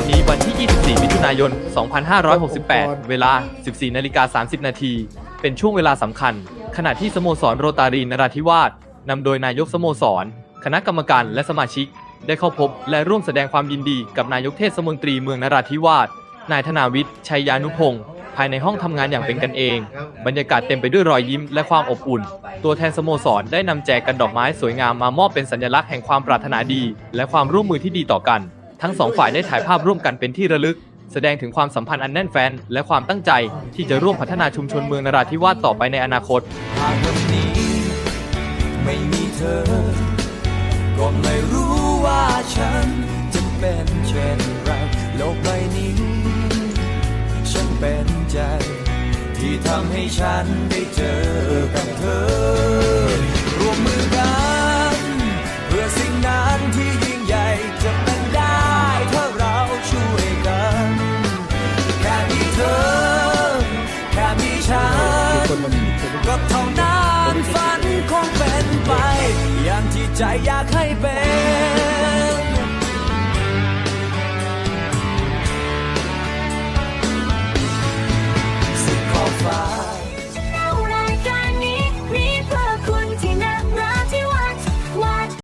วันนี้วันที่ 24 มิถุนายน 2568 เวลา 14นาฬิกา30 นาที เป็นช่วงเวลาสำคัญ ขณะที่สโมสรโรตารีนราธิวาสนำโดยนายกสโมสร คณะกรรมการและสมาชิก ได้เข้าพบและร่วมแสดงความยินดีกับนายกเทศมนตรีเมืองนราธิวาส นายธนาวิทย์ ชัยยานุพงศ์ภายในห้องทำงานอย่างเป็นกันเอง บรรยากาศเต็มไปด้วยรอยยิ้มและความอบอุ่น ตัวแทนสโมสรได้นำแจกันดอกไม้สวยงามมามอบเป็นสัญลักษณ์แห่งความปรารถนาดี และความร่วมมือที่ดีต่อกัน ทั้งสองฝ่ายได้ถ่ายภาพร่วมกันเป็นที่ระลึก แสดงถึงความสัมพันธ์อันแน่นแฟ้นและความตั้งใจที่จะร่วมพัฒนาชุมชนเมืองนราธิวาสต่อไปในอนาคตวันนี้ไม่มีเธอ ก็ไม่รู้ว่าฉันจะเป็นเช่นไรโลกใบนี้ ฉันเป็นใจ ที่ทำให้ฉันได้เจอกับเธอ ก็เท่านั้นฝันคงเป็นไป อย่างที่ใจอยากให้เป็น